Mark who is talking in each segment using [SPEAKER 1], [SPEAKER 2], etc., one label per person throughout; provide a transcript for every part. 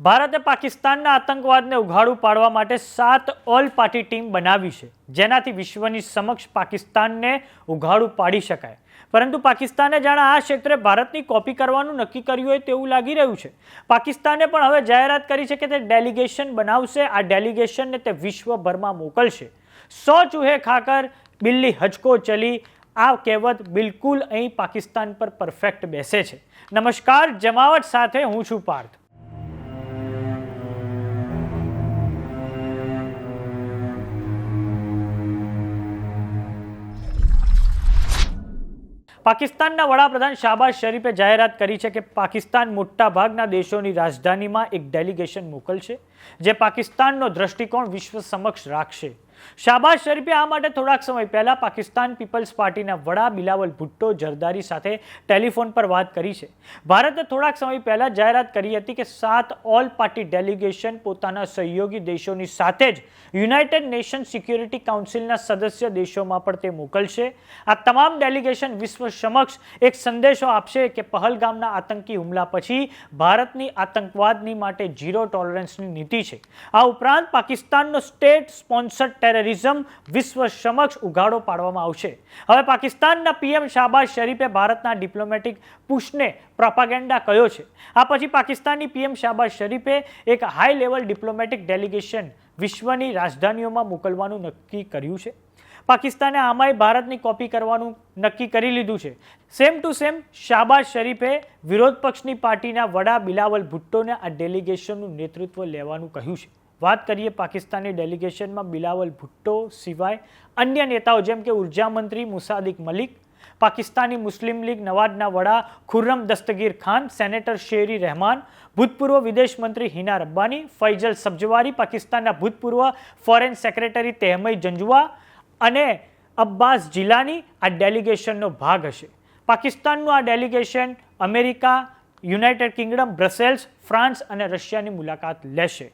[SPEAKER 1] ભારતે પાકિસ્તાનના આતંકવાદને ઉઘાડું પાડવા માટે સાત ઓલ પાર્ટી ટીમ બનાવી છે. જેનાથી વિશ્વની સમક્ષ પાકિસ્તાનને ઉઘાડું પાડી શકાય. પરંતુ પાકિસ્તાને જાણે આ ક્ષેત્રે ભારતની કોપી કરવાનું નક્કી કર્યું હોય તેવું લાગી રહ્યું છે. પાકિસ્તાને પણ હવે જાહેરાત કરી છે કે તે ડેલિગેશન બનાવશે. આ ડેલિગેશનને તે વિશ્વભરમાં મોકલશે. સો ચૂહે ખાકર, બિલ્લી હચકો ચલી, આ કહેવત બિલકુલ અહીં પાકિસ્તાન પર પરફેક્ટ બેસે છે. નમસ્કાર, જમાવટ સાથે હું છું પાર્થ. પાકિસ્તાનના વડાપ્રધાન શાહબાઝ શરીફે જાહેરાત કરી છે કે પાકિસ્તાન મોટાભાગના દેશોની રાજધાનીમાં એક ડેલિગેશન મોકલશે, જે પાકિસ્તાનનો દ્રષ્ટિકોણ વિશ્વ સમક્ષ રાખશે. શાહબાઝ શરીફે, આ માટે થોડાક સમય પહેલા પાકિસ્તાન પીપલ્સ પાર્ટીના વડા બિલાવલ ભુટ્ટો જરદારી સાથે ટેલિફોન પર વાત કરી છે. ભારતે થોડાક સમય પહેલા જાહેરાત કરી હતી કે સાત ઓલ પાર્ટી ડેલિગેશન પોતાના સહયોગી દેશોની સાથે જ યુનાઇટેડ નેશન સિક્યુરિટી કાઉન્સિલના સદસ્ય દેશોમાં પણ તે મોકલશે. આ તમામ ડેલિગેશન વિશ્વ સમક્ષ એક સંદેશો આપશે કે પહલગામના આતંકી હુમલા પછી ભારતની આતંકવાદની માટે ઝીરો ટોલરન્સની નીતિ છે. આ ઉપરાંત પાકિસ્તાનનો સ્ટેટ સ્પોન્સર્ડ ટેરરિઝમ વિશ્વ સમક્ષ ઉઘાડો પાડવામાં આવશે. હવે પાકિસ્તાનના પીએમ શાહબાઝ શરીફે ભારતના ડિપ્લોમેટિક પુશને પ્રોપાગેન્ડા કયો છે. આ પછી પાકિસ્તાનની પીએમ શાહબાઝ શરીફે એક હાઈ લેવલ ડિપ્લોમેટિક ડેલિગેશન વિશ્વની રાજધાનીઓમાં મોકલવાનું નક્કી કર્યું છે. પાકિસ્તાને આમાંય ભારતની કોપી કરવાનું નક્કી કરી લીધું છે. સેમ ટુ સેમ શાહબાઝ શરીફે વિરોધ પક્ષની પાર્ટીના વડા બિલાવલ ભુટ્ટોને આ ડેલિગેશનનું નેતૃત્વ લેવાનું કહ્યું છે. વાત કરીએ પાકિસ્તાની ડેલિગેશનમાં બિલાવલ ભુટ્ટો સિવાય અન્ય નેતાઓ જેમ કે ઊર્જા મંત્રી મુસાદિક મલિક, પાકિસ્તાની મુસ્લિમ લીગ નવાજના વડા ખુર્રમ દસ્તગીર ખાન, સેનેટર શેરી રહેમાન, ભૂતપૂર્વ વિદેશ મંત્રી હિના રબ્બાની ફૈજલ સબ્જવારી, પાકિસ્તાનના ભૂતપૂર્વ ફોરેન સેક્રેટરી તેહમય જંજુઆ અને અબ્બાસ જિલાની આ ડેલિગેશનનો ભાગ હશે. પાકિસ્તાનનું આ delegation America, United Kingdom, Brussels, France અને રશિયાની મુલાકાત લેશે.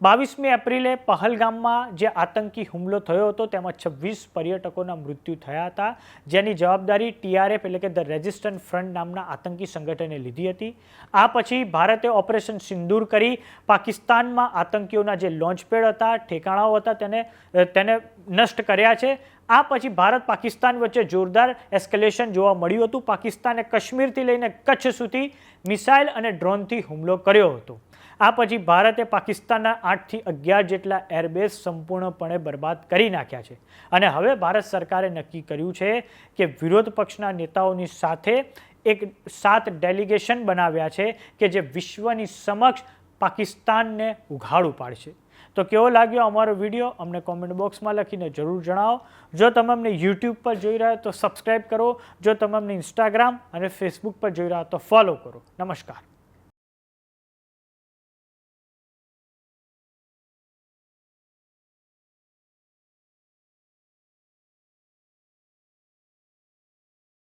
[SPEAKER 1] બાવીસમી એપ્રિલે પહલગામમાં જે આતંકી હુમલો થયો હતો, તેમાં છવ્વીસ પર્યટકોના મૃત્યુ થયા હતા. જેની જવાબદારી ટીઆરએફ એટલે કે ધ રેઝિસ્ટન્ટ ફ્રન્ટ નામના આતંકી સંગઠને લીધી હતી. આ પછી ભારતે ઓપરેશન સિંદૂર કરી પાકિસ્તાનમાં આતંકીઓના જે લોન્ચપેડ હતા, ઠેકાણાઓ હતા, તેને તેને નષ્ટ કર્યા છે. આ પછી ભારત પાકિસ્તાન વચ્ચે જોરદાર એસ્કેલેશન જોવા મળ્યું હતું. પાકિસ્તાને કાશ્મીરથી લઈને કચ્છ સુધી મિસાઇલ અને ડ્રોનથી હુમલો કર્યો હતો. આ પછી ભારતે પાકિસ્તાનના આઠથી અગિયાર જેટલા એરબેઝ સંપૂર્ણપણે બરબાદ કરી નાખ્યા છે. અને હવે ભારત સરકારે નક્કી કર્યું છે કે વિરોધ પક્ષના નેતાઓની સાથે એક સાત ડેલિગેશન બનાવ્યા છે કે જે વિશ્વની સમક્ષ પાકિસ્તાનને ઉઘાડું પાડશે. તો કેવો લાગ્યો અમારો વીડિયો? અમને કોમેન્ટ બોક્સમાં લખીને જરૂર જણાવો. જો તમે અમને યુટ્યુબ પર જોઈ રહ્યા તો સબસ્ક્રાઈબ કરો. જો તમે અમને ઇન્સ્ટાગ્રામ અને ફેસબુક પર જોઈ રહ્યા તો ફોલો કરો. નમસ્કાર.